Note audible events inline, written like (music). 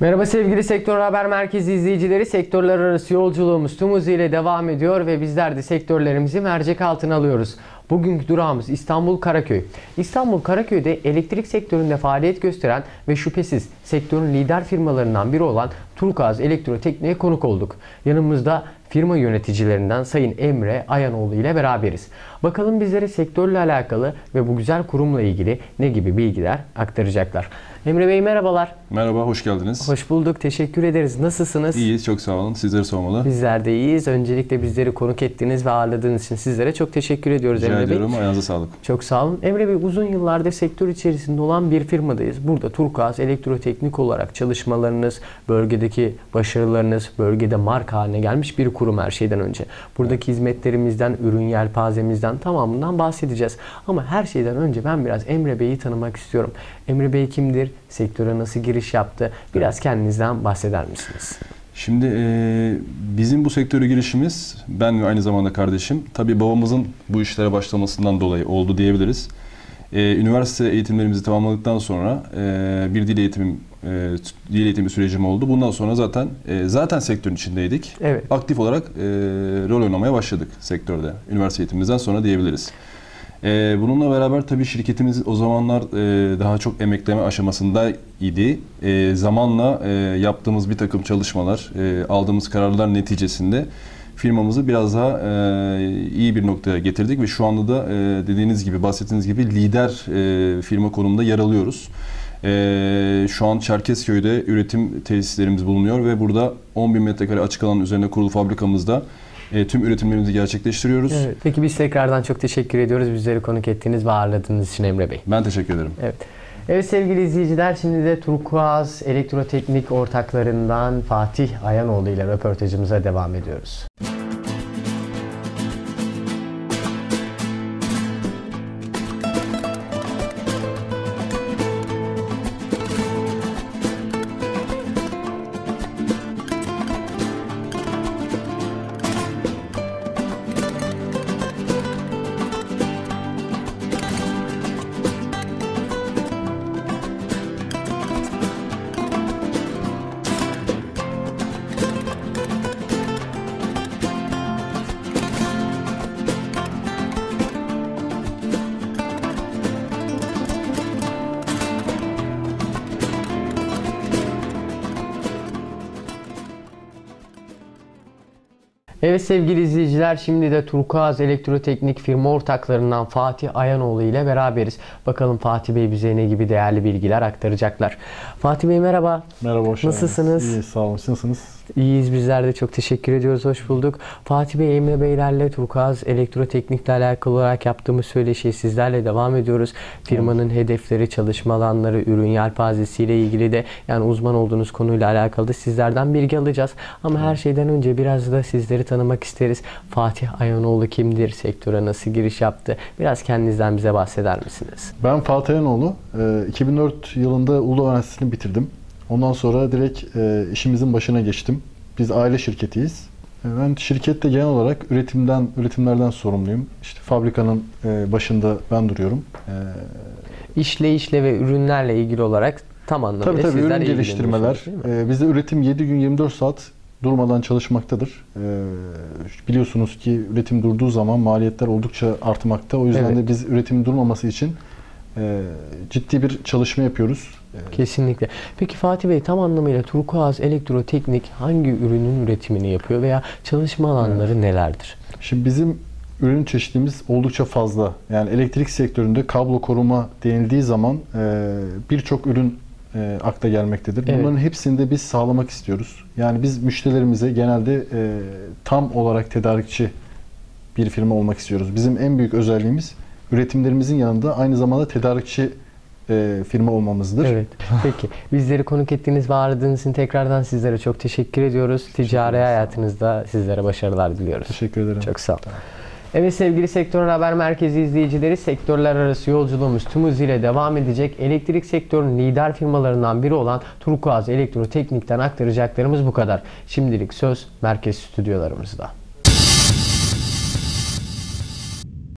Merhaba sevgili Sektör Haber Merkezi izleyicileri. Sektörler arası yolculuğumuz tüm hızıyla devam ediyor ve bizler de sektörlerimizi mercek altına alıyoruz. Bugünkü durağımız İstanbul Karaköy. İstanbul Karaköy'de elektrik sektöründe faaliyet gösteren ve şüphesiz sektörün lider firmalarından biri olan Turkuaz Elektroteknik'e konuk olduk. Yanımızda firma yöneticilerinden Sayın Emre Ayanoğlu ile beraberiz. Bakalım bizlere sektörle alakalı ve bu güzel kurumla ilgili ne gibi bilgiler aktaracaklar. Emre Bey merhabalar. Merhaba, hoş geldiniz. Hoş bulduk. Teşekkür ederiz. Nasılsınız? İyiyiz, çok sağ olun. Sizleri sormalı. Bizler de iyiyiz. Öncelikle bizleri konuk ettiğiniz ve ağırladığınız için sizlere çok teşekkür ediyoruz Rica Emre ediyorum, Bey. ayağınıza sağlık. Çok sağ olun. Emre Bey uzun yıllardır sektör içerisinde olan bir firmadayız. Burada Turkuaz Elektroteknik olarak çalışmalarınız, bölgedeki başarılarınız, bölgede marka haline gelmiş bir kurum her şeyden önce. Buradaki hizmetlerimizden, ürün yelpazemizden tamamından bahsedeceğiz. Ama her şeyden önce ben biraz Emre Bey'i tanımak istiyorum. Emre Bey kimdir? Sektöre nasıl giriş yaptı? Biraz kendinizden bahseder misiniz? Şimdi e, bizim bu sektöre girişimiz, ben ve aynı zamanda kardeşim, tabii babamızın bu işlere başlamasından dolayı oldu diyebiliriz. E, üniversite eğitimlerimizi tamamladıktan sonra e, bir dil eğitimim e, dil eğitimi sürecim oldu. Bundan sonra zaten e, zaten sektörün içindeydik. Evet. Aktif olarak e, rol oynamaya başladık sektörde. Üniversite eğitimimizden sonra diyebiliriz. Ee, bununla beraber tabii şirketimiz o zamanlar e, daha çok emekleme aşamasında idi. E, zamanla e, yaptığımız bir takım çalışmalar, e, aldığımız kararlar neticesinde firmamızı biraz daha e, iyi bir noktaya getirdik ve şu anda da e, dediğiniz gibi, bahsettiğiniz gibi lider e, firma konumunda yer alıyoruz. E, şu an Çerkezköy'de üretim tesislerimiz bulunuyor ve burada 10 bin metrekare açık alan üzerine kurulu fabrikamızda e, tüm üretimlerimizi gerçekleştiriyoruz. Evet. Peki biz tekrardan çok teşekkür ediyoruz. Bizleri konuk ettiğiniz ve ağırladığınız için Emre Bey. Ben teşekkür ederim. Evet. Evet sevgili izleyiciler şimdi de Turkuaz Elektroteknik ortaklarından Fatih Ayanoğlu ile röportajımıza devam ediyoruz. Evet sevgili izleyiciler şimdi de Turkuaz Elektroteknik firma ortaklarından Fatih Ayanoğlu ile beraberiz. Bakalım Fatih Bey bize ne gibi değerli bilgiler aktaracaklar. Fatih Bey merhaba. Merhaba, hoş Nasılsınız? geldiniz. İyi, sağ olun. Siz nasılsınız? İyiyiz bizler de çok teşekkür ediyoruz. Hoş bulduk. Fatih Bey, Emre Beylerle Turkuaz Elektroteknik'le alakalı olarak yaptığımız söyleşiye sizlerle devam ediyoruz. Firmanın hedefleri, çalışma alanları, ürün yelpazesiyle ilgili de yani uzman olduğunuz konuyla alakalı da sizlerden bilgi alacağız. Ama her şeyden önce biraz da sizleri tanımak isteriz. Fatih Ayanoğlu kimdir? Sektöre nasıl giriş yaptı? Biraz kendinizden bize bahseder misiniz? Ben Fatih Ayanoğlu. Ee, 2004 yılında Uludağ Üniversitesi'ni bitirdim. Ondan sonra direkt e, işimizin başına geçtim. Biz aile şirketiyiz. E, Ben şirkette genel olarak üretimden üretimlerden sorumluyum. İşte fabrikanın e, başında ben duruyorum. E, İşleyişle ve ürünlerle ilgili olarak tam anlamıyla Tabii tabii sizler ürün geliştirmeler. Ee, bizde üretim 7 gün 24 saat durmadan çalışmaktadır. Ee, biliyorsunuz ki üretim durduğu zaman maliyetler oldukça artmakta. O yüzden Evet. de biz üretimin durmaması için e, ciddi bir çalışma yapıyoruz. Ee, Kesinlikle. Peki Fatih Bey tam anlamıyla Turkuaz Elektroteknik hangi ürünün üretimini yapıyor veya çalışma alanları nelerdir? Şimdi bizim ürün çeşitimiz oldukça fazla. Yani elektrik sektöründe kablo koruma denildiği zaman e, birçok ürün e, akla gelmektedir. Evet. Bunların hepsini de biz sağlamak istiyoruz. Yani biz müşterilerimize genelde e, tam olarak tedarikçi bir firma olmak istiyoruz. Bizim en büyük özelliğimiz üretimlerimizin yanında aynı zamanda tedarikçi e, firma olmamızdır. Evet. (laughs) Peki bizleri konuk ettiğiniz ve ağırladığınız için tekrardan sizlere çok teşekkür ediyoruz. Ticari hayatınızda sizlere başarılar diliyoruz. Teşekkür ederim. Çok sağ olun. Evet sevgili Sektör Haber Merkezi izleyicileri sektörler arası yolculuğumuz tüm hızıyla devam edecek. Elektrik sektörünün lider firmalarından biri olan Turkuaz Elektroteknik'ten aktaracaklarımız bu kadar. Şimdilik söz merkez stüdyolarımızda.